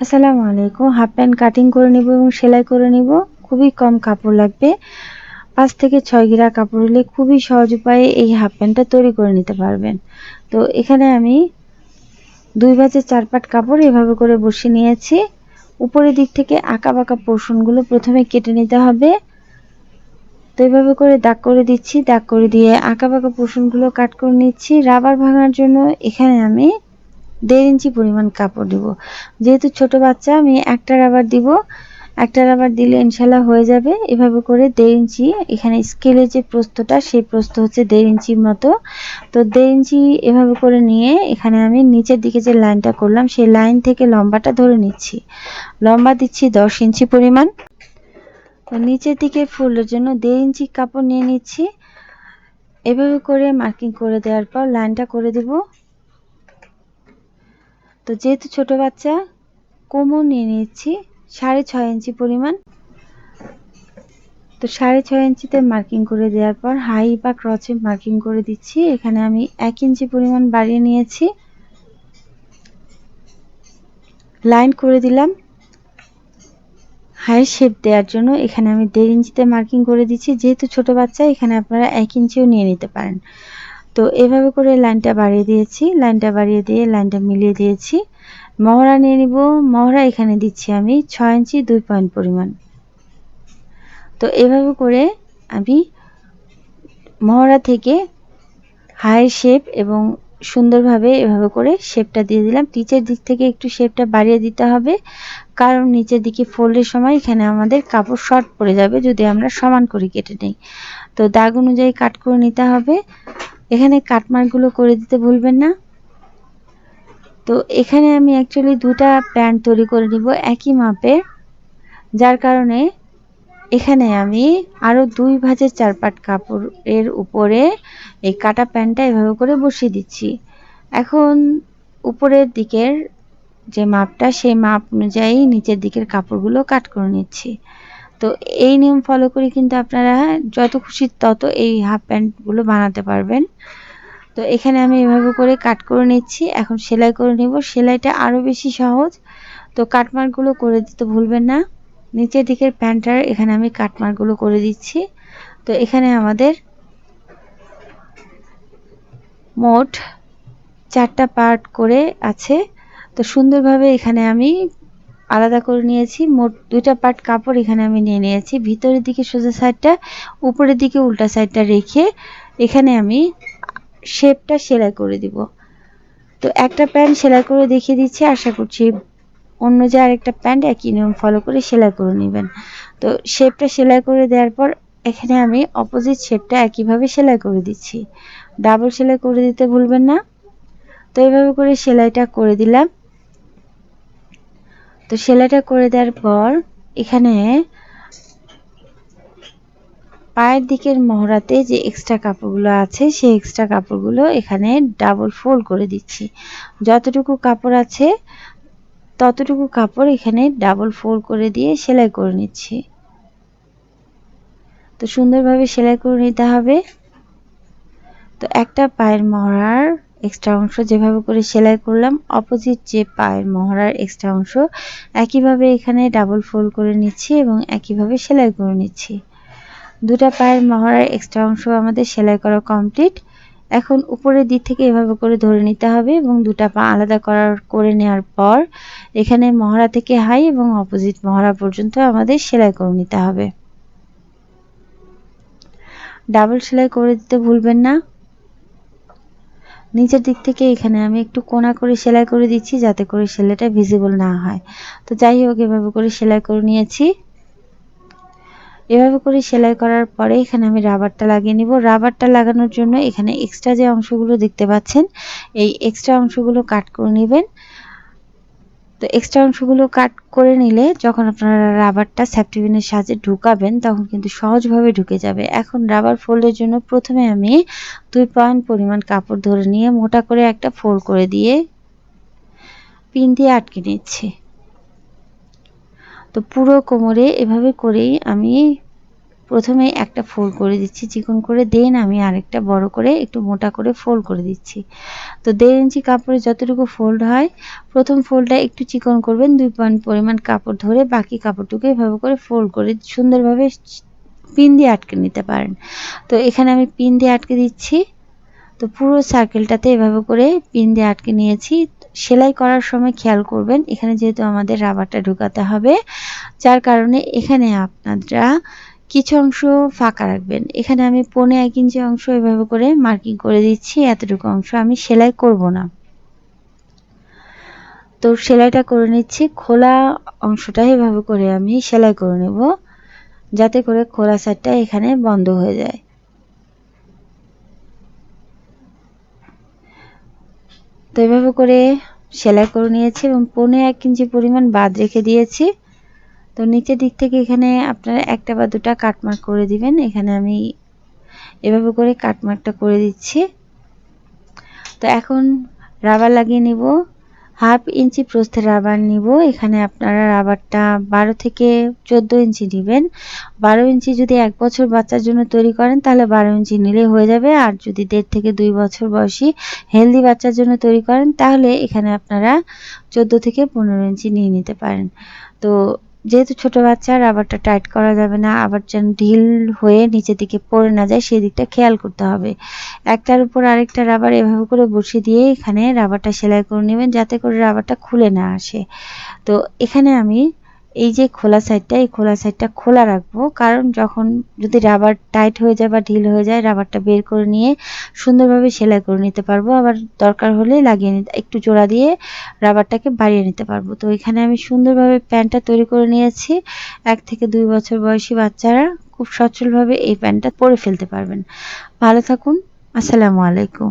আসসালামু আলাইকুম। Half pant cutting করে নিব এবং সেলাই করে নিব। খুবই কম কাপড় লাগবে। পাঁচ থেকে ছয় গিরা কাপড় হলে খুবই সহজ উপায়ে এই হাফ প্যান্টটা তৈরি করে নিতে পারবেন। তো এখানে আমি দুই বাজে চার পাট কাপড় এভাবে করে বসে নিয়েছি। উপরের দিক থেকে আঁকা বাঁকা পোর্শনগুলো প্রথমে কেটে নিতে হবে। তো এভাবে করে দাগ করে দিচ্ছি, দাগ করে দিয়ে আঁকা বাঁকা পোর্শনগুলো কাট করে নিচ্ছি। রাবার ভাঙার জন্য এখানে আমি দেড় ইঞ্চি পরিমাণ কাপড় দিব। যেহেতু ছোট বাচ্চা, আমি একটা রাবার দিব। একটা রাবার দিলে ইনশাল্লাহ হয়ে যাবে। এভাবে করে দেড় ইঞ্চি, এখানে স্কেলের যে প্রস্তটা, সেই প্রস্ত হচ্ছে দেড় ইঞ্চির মতো। তো দেড় ইঞ্চি এভাবে করে নিয়ে এখানে আমি নিচের দিকে যে লাইনটা করলাম, সেই লাইন থেকে লম্বাটা ধরে নিচ্ছি। লম্বা দিচ্ছি দশ ইঞ্চি পরিমাণ। তো নিচের দিকে ফুলের জন্য দেড় ইঞ্চি কাপড় নিয়ে নিচ্ছি। এভাবে করে মার্কিং করে দেওয়ার পর লাইনটা করে দেব। তো যেহেতু ছোট বাচ্চা, কোমর নিয়ে নিচ্ছি সাড়ে ছয় ইঞ্চি পরিমাণ। তো সাড়ে ছয় ইঞ্চিতে মার্কিং করে দেওয়ার পর হাই বা ক্রচে মার্কিং করে দিচ্ছি। এখানে আমি এক ইঞ্চি পরিমাণ বাড়িয়ে নিয়েছি। লাইন করে দিলাম। হাই শেপ দেওয়ার জন্য এখানে আমি দেড় ইঞ্চিতে মার্কিং করে দিচ্ছি। যেহেতু ছোট বাচ্চা, এখানে আপনারা এক ইঞ্চিও নিয়ে নিতে পারেন। তো এভাবে করে লাইনটা বাড়িয়ে দিয়েছি, লাইনটা বাড়িয়ে দিয়ে লাইনটা মিলিয়ে দিয়েছি। মহড়া নিয়ে নিব, মহড়া এখানে দিচ্ছি আমি, ছয় ইঞ্চি দুই পয়েন্ট পরিমাণ। তো এভাবে করে আমি মহড়া থেকে হাই শেপ এবং সুন্দরভাবে এভাবে করে শেপটা দিয়ে দিলাম। নিচের দিক থেকে একটু শেপটা বাড়িয়ে দিতে হবে, কারণ নিচের দিকে ফোল্ডের সময় এখানে আমাদের কাপড় শর্ট পড়ে যাবে যদি আমরা সমান করে কেটে নিই। তো দাগ অনুযায়ী কাট করে নিতে হবে। এখানে কাটমার্কগুলো করে দিতে ভুলবেন না। তো এখানে আমি অ্যাকচুয়ালি দুটা প্যান্ট তৈরি করে নিব একই মাপের যার কারণে এখানে আমি আরও দুই ভাজের চার পাট কাপড়ের উপরে এই কাটা প্যান্টটা এভাবে করে বসিয়ে দিচ্ছি। এখন উপরের দিকের যে মাপটা, সেই মাপ অনুযায়ী নিচের দিকের কাপড়গুলো কাট করে নিচ্ছি। তো এই নিয়ম ফলো করে কিন্তু আপনারা যত খুশি তত এই হাফ প্যান্টগুলো বানাতে পারবেন। তো এখানে আমি এভাবে করে কাট করে নিচ্ছি। এখন সেলাই করে নিব। সেলাইটা আরও বেশি সহজ। তো কাটমার্কগুলো করে দিতে ভুলবেন না। নিচের দিকের প্যান্টার এখানে আমি কাটমার্কগুলো করে দিচ্ছি। তো এখানে আমাদের মোট চারটা পার্ট করে আছে। তো সুন্দরভাবে এখানে আমি আলাদা করে নিয়েছি। মোট দুইটা পার্ট কাপড় এখানে আমি নিয়ে নিয়েছি। ভিতরের দিকে সোজা সাইডটা, উপরের দিকে উল্টা সাইডটা রেখে এখানে আমি শেপটা সেলাই করে দিব। তো একটা প্যান্ট সেলাই করে দেখিয়ে দিচ্ছি, আশা করছি অন্য যে আরেকটা প্যান্ট একই নিয়ম ফলো করে সেলাই করে নেবেন। তো শেপটা সেলাই করে দেওয়ার পর এখানে আমি অপোজিট শেপটা একইভাবে সেলাই করে দিচ্ছি। ডাবল সেলাই করে দিতে ভুলবেন না। তো এইভাবে করে সেলাইটা করে দিলাম। তো সেলাইটা করে দেওয়ার পর এখানে পায়ের দিকের মহড়াতে যে এক্সট্রা কাপড়গুলো আছে, সেই এক্সট্রা কাপড়গুলো এখানে ডাবল ফোল্ড করে দিচ্ছি। যতটুকু কাপড় আছে, ততটুকু কাপড় এখানে ডাবল ফোল্ড করে দিয়ে সেলাই করে নিচ্ছি। তো সুন্দরভাবে সেলাই করে নিতে হবে। তো একটা পায়ের মহড়ার এক্সট্রা অংশ যেভাবে করে সেলাই করলাম অপোজিট যে পায়ের মহড়ার এক্সট্রা অংশ, একইভাবে এখানে ডাবল ফোল্ড করে নিচ্ছি এবং একইভাবে সেলাই করে নিচ্ছি। দুটা পায়ের মহড়ার এক্সট্রা অংশ আমাদের সেলাই করা কমপ্লিট এখন উপরের দিক থেকে এভাবে করে ধরে নিতে হবে এবং দুটা পা আলাদা করার করে নেওয়ার পর এখানে মহড়া থেকে হাই এবং অপোজিট মহড়া পর্যন্ত আমাদের সেলাই করে নিতে হবে। ডাবল সেলাই করে দিতে ভুলবেন না। নিচের দিক থেকে এখানে আমি একটু কোনা করে সেলাই করে দিচ্ছি যাতে করে সেলাইটা ভিজিবল না হয়। তো যাই হোক, এভাবে করে সেলাই করে নিয়েছি। এভাবে করে সেলাই করার পরে এখানে আমি রাবারটা লাগিয়ে নিব। রাবারটা লাগানোর জন্য এখানে এক্সট্রা যে অংশগুলো দেখতে পাচ্ছেন, এই এক্সট্রা অংশগুলো কাট করে নেবেন। তো এক্সট্রা অংশগুলো কাট করে নিলে যখন আপনারা রাবারটা স্যাপটিবিনের সাহায্যে ঢুকাবেন, তখন কিন্তু সহজভাবে ঢুকে যাবে। এখন রাবার ফোল্ডের জন্য প্রথমে আমি দুই পয়েন্ট পরিমাণ কাপড় ধরে নিয়ে মোটা করে একটা ফোল্ড করে দিয়ে পিন দিয়ে আটকে নিচ্ছি। তো পুরো কোমরে এভাবে করেই আমি প্রথমে একটা ফোল্ড করে দিচ্ছি, চিকন করে দেন আমি আরেকটা বড় করে, একটু মোটা করে ফোল্ড করে দিচ্ছি। তো দেড় ইঞ্চি কাপড়ে যতটুকু ফোল্ড হয়, প্রথম ফোল্ডটা একটু চিকন করবেন, দুই পয়েন্ট পরিমাণ কাপড় ধরে বাকি কাপড়টুকু এভাবে করে ফোল্ড করে সুন্দরভাবে পিন দিয়ে আটকে নিতে পারেন। তো এখানে আমি পিন দিয়ে আটকে দিচ্ছি। তো পুরো সার্কেলটাতে এভাবে করে পিন দিয়ে আটকে নিয়েছি। সেলাই করার সময় খেয়াল করবেন, এখানে যেহেতু আমাদের রাবারটা ঢুকাতে হবে, যার কারণে এখানে আপনারা কিছু অংশ ফাঁকা রাখবেন। এখানে আমি পনে এক ইঞ্চি অংশ এভাবে করে মার্কিং করে দিচ্ছি, এতটুকু অংশ আমি সেলাই করব না। তো সেলাইটা করে নিচ্ছি, খোলা অংশটা এভাবে করে আমি সেলাই করে নেব, যাতে করে খোলা সাইডটা এখানে বন্ধ হয়ে যায়। তো এভাবে করে সেলাই করে নিয়েছি এবং পনে এক ইঞ্চি পরিমাণ বাদ রেখে দিয়েছি। তো নিচের দিক থেকে এখানে আপনারা একটা বা দুটা কাটমার্ক করে দিবেন। এখানে আমি এভাবে করে কাটমার্কটা করে দিচ্ছি। তো এখন রাবার লাগিয়ে নিব। হাফ ইঞ্চি প্রস্থের রাবার নিব। এখানে আপনারা রাবারটা বারো থেকে চোদ্দ ইঞ্চি নেবেন বারো ইঞ্চি যদি এক বছর বাচ্চার জন্য তৈরি করেন, তাহলে বারো ইঞ্চি নিলে হয়ে যাবে। আর যদি দেড় থেকে দুই বছর বয়সী হেলদি বাচ্চার জন্য তৈরি করেন, তাহলে এখানে আপনারা চোদ্দ থেকে পনেরো ইঞ্চি নিয়ে নিতে পারেন। তো যেহেতু ছোট বাচ্চা রাবারটা টাইট করা যাবে না, আবার যেন ঢিল হয়ে নিচের দিকে পড়ে না যায়, সেই দিকটা খেয়াল করতে হবে। একটার উপর আরেকটা রাবার এভাবে করে বসে দিয়ে এখানে রাবারটা সেলাই করে নেবেন, যাতে করে রাবারটা খুলে না আসে। তো এখানে আমি এই যে খোলা সাইডটা এই খোলা সাইডটা খোলা রাখব। কারণ যখন যদি রাবার টাইট হয়ে যায় বা ঢিল হয়ে যায় রাবারটা বের করে নিয়ে সুন্দরভাবে সেলাই করে নিতে পারব। আবার দরকার হলে লাগিয়ে নিতে, একটু জোড়া দিয়ে রাবারটাকে বাড়িয়ে নিতে পারব। তো এখানে আমি সুন্দরভাবে প্যান্টটা তৈরি করে নিয়েছি। এক থেকে দুই বছর বয়সী বাচ্চারা খুব সচ্ছলভাবে এই প্যান্টটা পরে ফেলতে পারবেন। ভালো থাকুন। আসসালামু আলাইকুম।